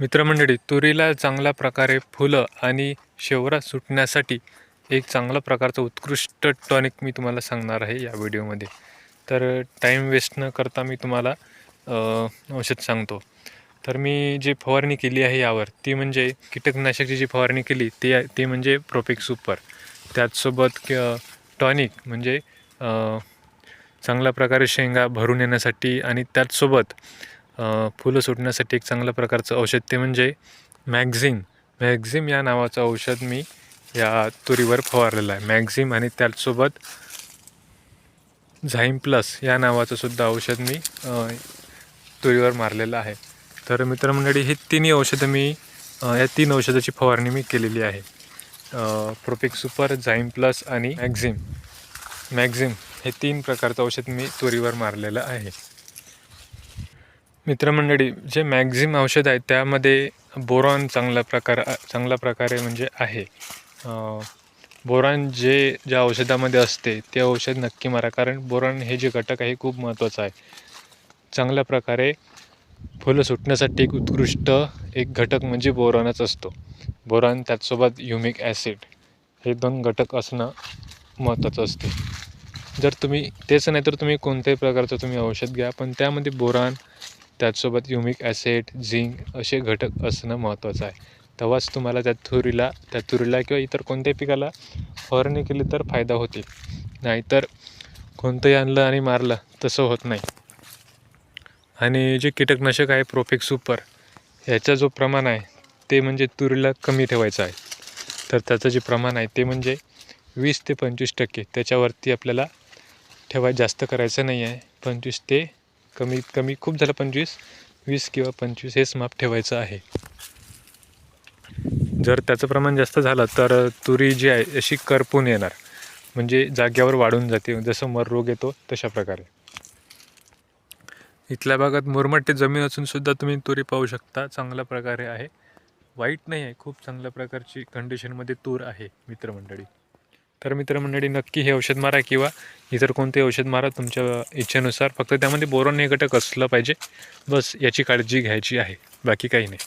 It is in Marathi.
मित्रमंडळी तुरीला चांगल्या प्रकारे फुलं आणि शेवरा सुटण्यासाठी एक चांगला प्रकारचं उत्कृष्ट टॉनिक मी तुम्हाला सांगणार आहे या व्हिडिओमध्ये. तर टाईम वेस्ट न करता मी तुम्हाला औषध सांगतो. तर मी जी फवारणी केली आहे यावर ती म्हणजे कीटकनाशकची जी फवारणी केली ती ती म्हणजे प्रोपिक सुपर त्याचसोबत टॉनिक म्हणजे चांगल्या प्रकारे शेंगा भरून येण्यासाठी आणि त्याचसोबत फुलं सुटण्यासाठी एक चांगल्या प्रकारचं औषध ते म्हणजे मॅक्झिम मॅग्झिम या नावाचं औषध मी या तुरीवर फवारलेलं आहे. मॅग्झिम आणि त्याचसोबत झाईम प्लस या नावाचं सुद्धा औषध मी तुरीवर मारलेलं आहे. तर मित्रमंडळी ही तिन्ही औषधं मी या तीन औषधाची फवारणी मी केलेली आहे. प्रोपिक सुपर झाईम प्लस आणि मॅक्झिम मॅक्झिम हे तीन प्रकारचं औषध मी तुरीवर मारलेलं आहे. मित्रमंडळी जे मॅक्झिम औषध आहे त्यामध्ये बोरॉन चांगल्या प्रकार चांगल्या प्रकारे म्हणजे आहे. बोरॉन जे ज्या औषधामध्ये असते ते औषध नक्की मारा कारण बोरॉन हे जे घटक आहे खूप महत्त्वाचं आहे. चांगल्या प्रकारे फुलं सुटण्यासाठी एक उत्कृष्ट एक घटक म्हणजे बोरॉनच असतो. बोरॉन त्याचसोबत युमिक ॲसिड हे दोन घटक असणं महत्त्वाचं असते. जर तुम्ही तेच नाही तर तुम्ही कोणत्याही प्रकारचं तुम्ही औषध घ्या पण त्यामध्ये बोरान त्याचसोबत युमिक ॲसिड झिंक असे घटक असणं महत्त्वाचं आहे. तेव्हाच तुम्हाला त्या तुरीला त्या तुरीला किंवा इतर कोणत्याही पिकाला फवारणी केली तर फायदा होतील. नाहीतर कोणतंही आणलं आणि मारलं तसं होत नाही. आणि जे कीटकनाशक आहे प्रोफेक्स सुपर ह्याचा जो प्रमाण आहे ते म्हणजे तुरीला कमी ठेवायचं आहे. तर त्याचं जे प्रमाण आहे ते म्हणजे वीस ते पंचवीस टक्के. त्याच्यावरती आपल्याला ठेवाय जास्त करायचं नाही आहे. पंचवीस ते कमीत कमी खूप झालं पंचवीस वीस किंवा पंचवीस हेच माप ठेवायचं आहे. जर त्याचं प्रमाण जास्त झालं तर तुरी जी आहे अशी करपून येणार. म्हणजे जाग्यावर वाढून जाते. जसं मर रोग येतो तशा प्रकारे. इथल्या भागात मुरमाटी जमीन असून सुद्धा तुम्ही तुरी पाहू शकता. चांगल्या प्रकारे आहे. वाईट नाही आहे. खूप चांगल्या प्रकारची कंडिशनमध्ये तूर आहे मित्रमंडळी. तर मित्रमंडळी नक्की हे औषध मारा किंवा इतर कोणते औषध मारा तुमच्या इच्छेनुसार. फक्त त्यामध्ये बोरॉन हे घटक असलं पाहिजे. बस याची काळजी घ्यायची आहे. बाकी काही नाही.